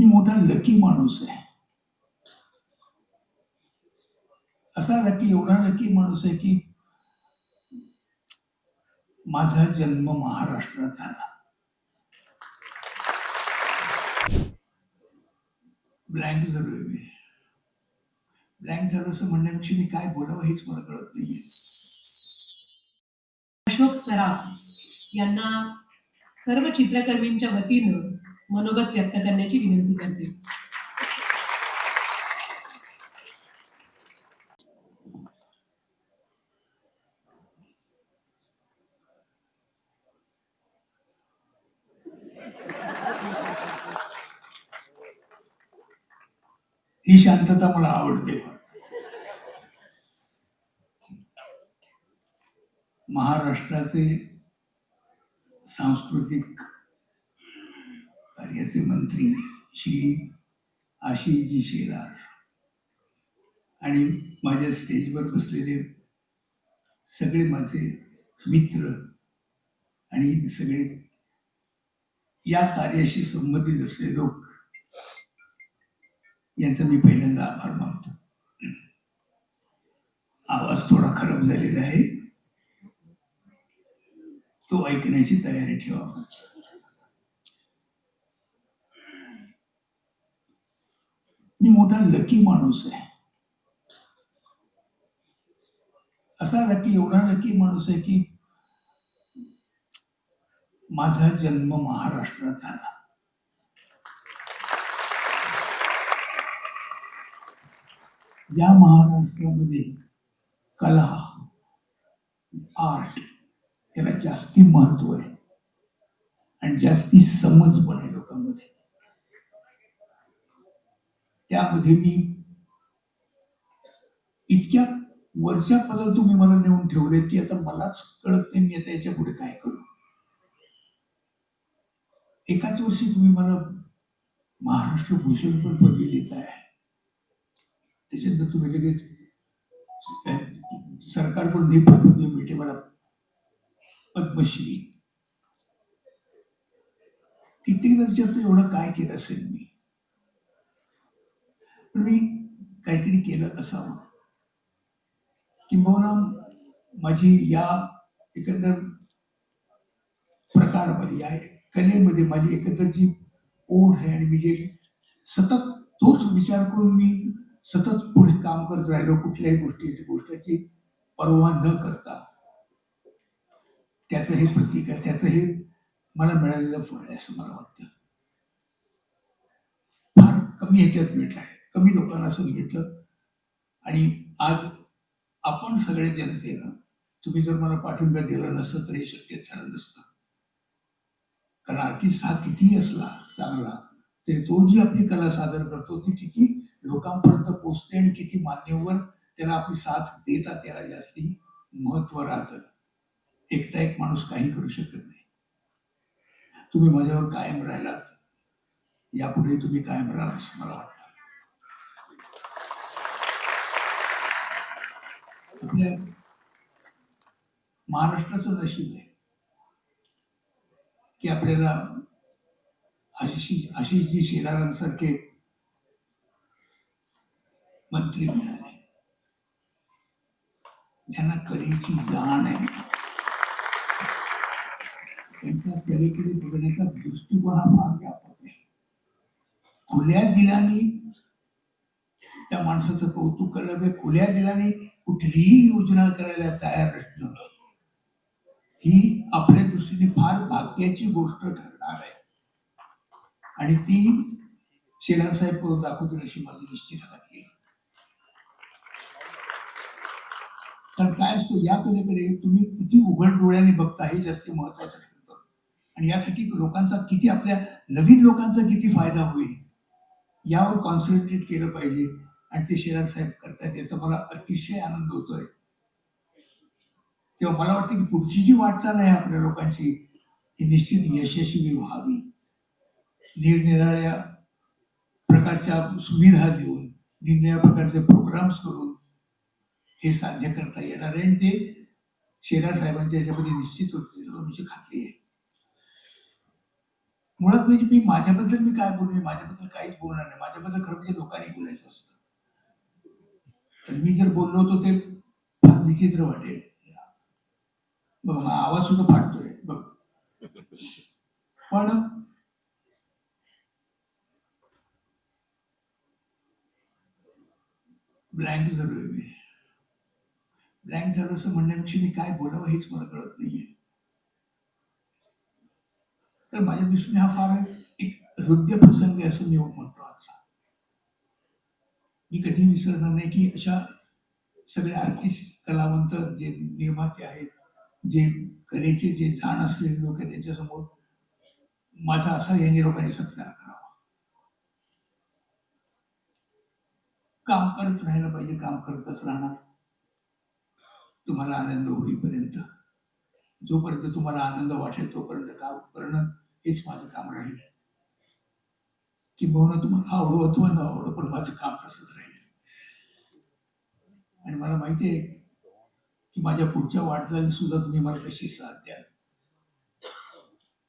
मी मोठा लकी माणूस आहे. असा लकी एवढा लकी माणूस आहे की माझा जन्म महाराष्ट्रात झाला. ब्लँक झालोय मी. ब्लँक झालो असं म्हणण्यापेक्षा मी काय बोलावं हेच मला कळत नाहीये. अशोक सराफ यांना सर्व चित्रकर्मींच्या वतीनं मनोगत व्यक्त करण्याची विनंती करते. ही शांतता मला आवडते. महाराष्ट्राचे सांस्कृतिक कार्याचे मंत्री श्री आशिषजी शेलार. आणि माझ्या स्टेजवर बसलेले सगळे माझे मित्र आणि सगळे या कार्याशी संबंधित असलेले लोक यांचा मी पहिल्यांदा आभार मानतो. आवाज थोडा खराब झालेला आहे. तो ऐकण्याची तयारी ठेवा. मी मोठा लकी माणूस आहे. असा लकी एवढा लकी माणूस आहे की माझा जन्म महाराष्ट्रात झाला. या महाराष्ट्रामध्ये कला आर्ट याला जास्ती महत्त्व आहे. आणि जास्ती समज पण आहे लोकांमध्ये. त्यामध्ये मी इतक्या वरच्या पदावर तुम्ही मला नेऊन ठेवलेत की आता मलाच कळत नाही मी आता याच्यापुढे काय करू. एकाच वर्षी तुम्ही मला महाराष्ट्र भूषण पण पदवी देत आहे त्याच्यानंतर तुम्ही लगेच सरकारकडून ही पदवी मिळते मला पद्मश्री. कित्येकदा विचारतो एवढं काय केलं असेल मी? पण मी काहीतरी केलं असावं. किंबहुना माझी या एकंदर प्रकारमध्ये या कलेमध्ये माझी एकंदर जी ओढ आहे आणि मी जे सतत तोच विचार करून मी सतत पुढे काम करत राहिलो कुठल्याही गोष्टी गोष्टीची पर्वा न करता त्याचं हे प्रतीक आहे त्याचं हे मला मिळालेलं फळ आहे असं मला वाटतं. फार कमी ह्याच्यात मिळत आहे. कमी लोकांना असं मिळतं आणि आज आपण सगळे जनतेनं तुम्ही जर मला पाठिंबा दिला नसतं तर हे शक्य झालं नसतं. कारण आर्टिस्ट हा कितीही असला चांगला तरी तो जी आपली कला सादर करतो ती किती लोकांपर्यंत पोचते आणि किती मान्यवर त्याला आपली साथ देतात त्याला जास्ती महत्त्व राहतं. एकटा एक माणूस काही करू शकत नाही. तुम्ही माझ्यावर कायम राहिलात. यापुढे तुम्ही कायम राहाल असं मला वाटतं. आपल्या महाराष्ट्राचं नशीब आहे की आपल्याला आशिष आशिषजी शेजारांसारखे मंत्री मिळाले. ज्यांना कलेची जाण आहे. त्यांचा कलेकडे बघण्याचा दृष्टिकोन हा फार व्यापक आहे. खुल्या दिलाने त्या माणसाचं कौतुक करणं खुल्या दिलाने कुठलीही योजना करायला तयार असणं ही आपल्या दृष्टीने फार भाग्याची गोष्ट ठरणार आहे. आणि ती शेलार साहेब करून दाखवतील अशी माझी निश्चित खात्री आहे. काय असतो या कलेकडे तुम्ही किती उघड डोळ्याने बघता हे जास्त महत्वाचं ठरतं. आणि यासाठी लोकांचा किती आपल्या नवीन लोकांचा किती फायदा होईल यावर कॉन्सन्ट्रेट केलं पाहिजे. आणि ते शेलार साहेब करतायत याचा मला अतिशय आनंद होतोय. तेव्हा मला वाटतं की पुढची जी वाटचाल आहे आपल्या लोकांची ही निश्चित यशस्वी व्हावी. निरनिराळ्या प्रकारच्या सुविधा देऊन निरनिराळ्या प्रकारचे प्रोग्राम्स करून हे साध्य करता येणार आहे. आणि ते शेलार साहेबांच्या याच्यामध्ये निश्चित होते तुमची खात्री आहे. मुळात म्हणजे मी माझ्याबद्दल मी काय बोलू? माझ्याबद्दल काहीच बोलणार नाही. माझ्याबद्दल खरं म्हणजे लोकांनी बोलायचं असतं. तर मी जर बोललो होतो ते फार विचित्र वाटेल. बघ आवाज सुद्धा फाटतोय. बघ. पण ब्लँक झालोय मी. ब्लँक झालो असं म्हणण्यापेक्षा मी काय बोलावं हेच मला कळत नाहीये. तर माझ्या दृष्टीने हा फार एक हृदय प्रसंग आहे असं मी म्हणतो. मी कधी विसरणार नाही की अशा सगळे आर्टिस्ट कलावंत जे निर्माते आहेत जे कलेचे जे जाण असलेले लोक आहेत त्यांच्यासमोर माझा असा यांनी लोकांनी सत्कार करावा. काम करत राहायला पाहिजे काम करतच राहणार. तुम्हाला आनंद होईपर्यंत. जोपर्यंत तुम्हाला आनंद वाटेल तोपर्यंत काम करणं हेच माझं काम राहील. किंबहुना तुम्हाला आवडो अथवा न आवडो पण माझं काम तसंच राहील. आणि मला माहिती आहे की माझ्या पुढच्या वाटचाली सुद्धा तुम्ही मला तशी साथ द्याल.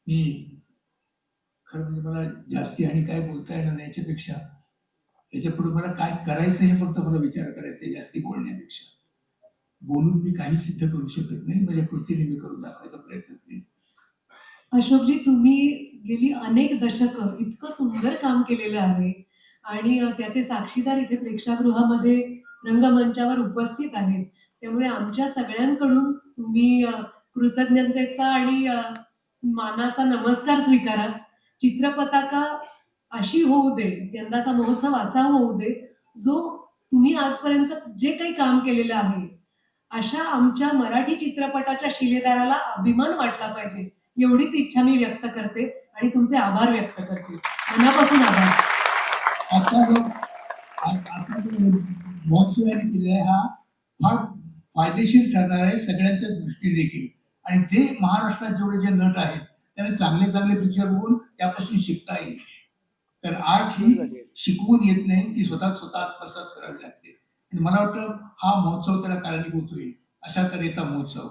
मी खरं म्हणजे मला जास्ती आणि काय बोलता येणार नाही याच्यापेक्षा याच्यापुढे मला काय करायचं हे फक्त मला विचार करायचा जास्ती बोलण्यापेक्षा. बोलून मी काही सिद्ध करू शकत नाही माझ्या कृतीने मी करून दाखवायचा प्रयत्न करेन. अशोकजी तुम्ही गेली अनेक दशकं इतकं सुंदर काम केलेलं आहे. आणि त्याचे साक्षीदार इथे प्रेक्षागृहामध्ये रंगमंचावर उपस्थित आहेत. त्यामुळे आमच्या सगळ्यांकडून तुम्ही कृतज्ञतेचा आणि मानाचा नमस्कार स्वीकारा. चित्रपताका अशी होऊ दे यंदाचा महोत्सव असा होऊ दे जो तुम्ही आजपर्यंत जे काही काम केलेलं आहे अशा आमच्या मराठी चित्रपटाच्या शिलेदाराला अभिमान वाटला पाहिजे. एवढीच इच्छा मी व्यक्त करते आणि तुमचे आभार व्यक्त करते. मनापासून आभार. आता जो आ- आता जो केलेला आहे हा फार फायदेशीर ठरणार आहे सगळ्यांच्या दृष्टीने देखील. आणि जे महाराष्ट्रात जेवढे जे नट आहेत त्यांना चांगले चांगले पिक्चर बघून त्यापासून शिकता येईल. तर आर्ट ही शिकवून येत नाही ती स्वतः स्वतः आत्मसात करावी लागते. आणि मला वाटतं हा महोत्सव त्याला कारणीभूत होईल. अशा तऱ्हेचा महोत्सव.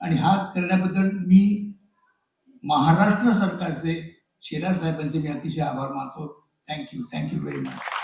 आणि हा करण्याबद्दल मी महाराष्ट्र सरकारचे शेलार साहेबांचे मी अतिशय आभार मानतो. Thank you thank you very much